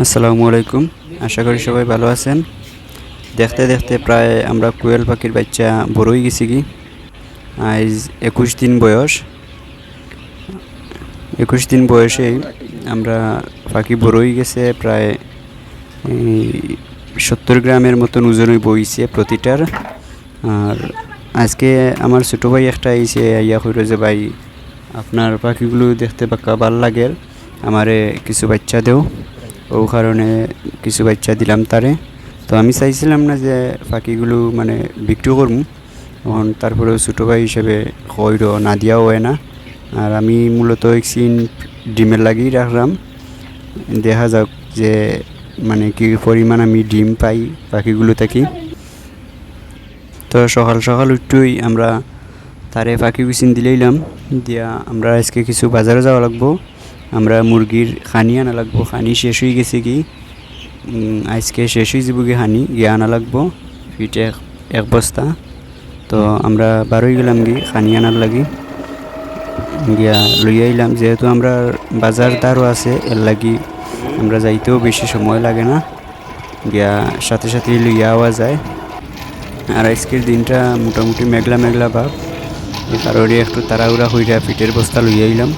আসসালামু আলাইকুম। আশা করি সবাই ভালো আছেন। দেখতে দেখতে প্রায় আমরা কোয়েল পাখির বাচ্চা বড়ই গেছি কি। আজ একুশ দিন বয়স। একুশ দিন বয়সে আমরা পাখি বড়ই গেছে, প্রায় সত্তর গ্রামের মতন ওজনই বইছে প্রতিটার। আর আজকে আমার ছোটো ভাই একটা আইসে ইয়া কইল যে, ভাই, আপনার পাখিগুলো দেখতে পাক্কা ভালো লাগে, আমারে কিছু বাচ্চা দেও। ও কারণে কিছু বাচ্চা দিলাম তারে। তো আমি চাইছিলাম না যে পাখিগুলো মানে বিক্রি করব তখন তারপরেও ছোটো ভাই হিসেবে হইর না দিয়াও হয় না। আর আমি মূলত একদিন ডিমের লাগিয়ে রাখলাম। দেখা যাক যে মানে কি পরিমাণ আমি ডিম পাই পাখিগুলো থাকি। তো সকাল সকাল উঠতেই আমরা তারে পাখি কুচিন দিলেইলাম দিয়া আমরা আজকে কিছু বাজারে যাওয়া লাগবো। আমরা মুরগির খানি আনা লাগবো। খানি শেষ হয়ে গেছে কি? আজকে শেষ হয়ে যাব কি হানি গিয়ে আনা লাগবো। ফিট এক বস্তা। তো আমরা বারোই গেলাম কি খানি আনার লাগি। গিয়া লইয়া আইলাম। যেহেতু আমরা বাজার দ্বারও আছে, এর লাগি আমরা যাইতেও বেশি সময় লাগে না। গিয়া সাথে সাথে লইয়া আওয়া যায়। আর আজকের দিনটা মোটামুটি মেঘলা মেঘলা ভাব। কারণে একটু তাড়াহুড়া হইরা পিঠের বস্তা লইয়া আইলাম।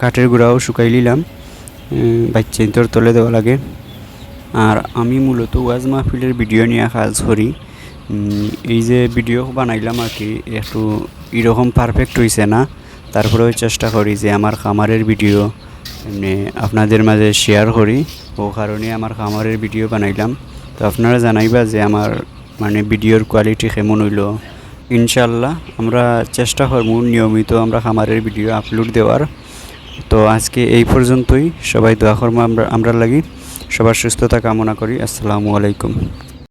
কাঠের গুঁড়াও শুকাই নিলাম। বাচ্চা তোর তলে দেওয়া লাগে। আর আমি মূলত ওয়াজ মাহফিলের ভিডিও নিয়ে কাজ করি। এই যে ভিডিও বানাইলাম আর কি, একটু এরকম পারফেক্ট হয়েছে না। তারপরেও চেষ্টা করি যে আমার খামারের ভিডিও এমনি আপনাদের মাঝে শেয়ার করি। ও কারণে আমার খামারের ভিডিও বানাইলাম। তো আপনারা জানাইবা যে আমার মানে ভিডিওর কোয়ালিটি কেমন হইল। ইনশাল্লাহ আমরা চেষ্টা করব নিয়মিত আমরা খামারের ভিডিও আপলোড দেওয়ার। তো আজকে এই পর্যন্তই। সবাই দোয়া করব আমরা আমরা লাগি। সবার সুস্থতা কামনা করি। আসসালামু আলাইকুম।